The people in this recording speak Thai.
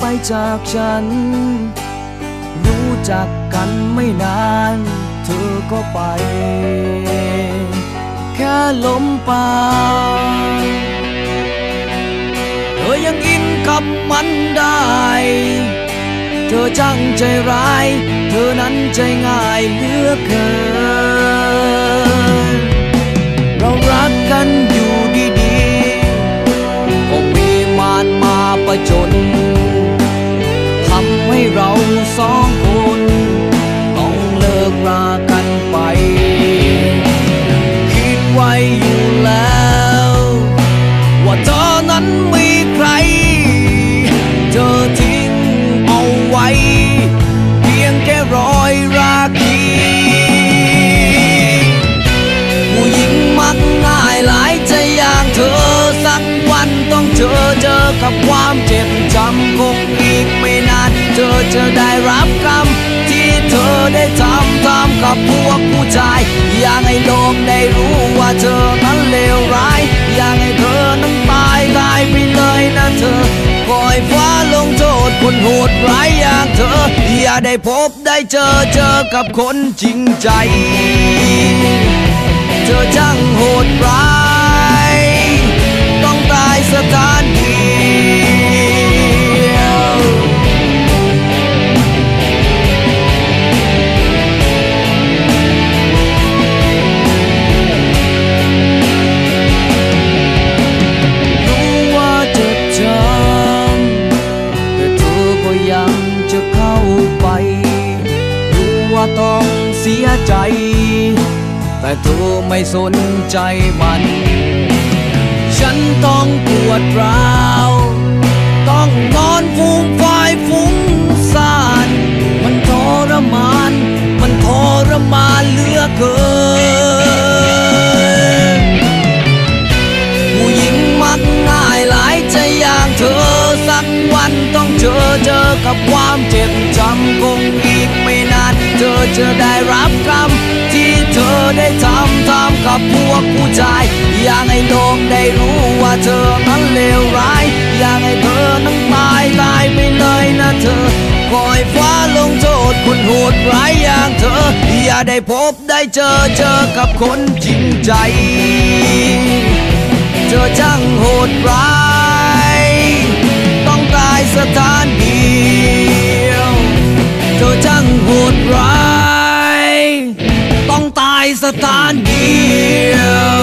ไปจากฉัน รู้จักกันไม่นาน เธอก็ไป แค่ลมปากเธอยังอินกับมันได้ เธอจังใจร้าย เธอนั้นใจง่ายเหลือเกิน เจอกับความเจ็บจำคงอีกไม่นาน เธอจะได้รับกรรมที่เธอได้ทำทำกับพวกผู้ชาย อยากให้โลกได้รู้ว่าเธอนั้นเลวร้าย อยากให้เธอนั้นตายตายไปเลยนะเธอคอยฟ้าลงโทษคนโหดร้ายอย่างเธอ อย่าได้พบได้เจอเจอกับคนจริงใจ เธอช่างโหดร้าย ต้องเสียใจ แต่เธอไม่สนใจมัน ฉันต้องปวดร้าว ต้องนอนฟูมฟายฟุ้งซ่าน มันทรมาน มันทรมานเหลือเกิน ผู้หญิงมักง่ายหลายใจอย่างเธอสักวันต้องเจอเจอกับความเจ็บจำคง เธอจะได้รับกรรมที่เธอได้ทำทำกับพวกผู้ชาย อยากให้โลกได้รู้ว่าเธอนั้นเลวร้าย อยากให้เธอนั้นตายตายไปเลยนะเธอคอยฟ้าลงโทษคนโหดร้ายอย่างเธอ อย่าได้พบได้เจอเจอกับคนจริงใจ เธอช่างโหดร้าย ต้องตายสถานเดียว เธอช่างโหดร้าย ต้องต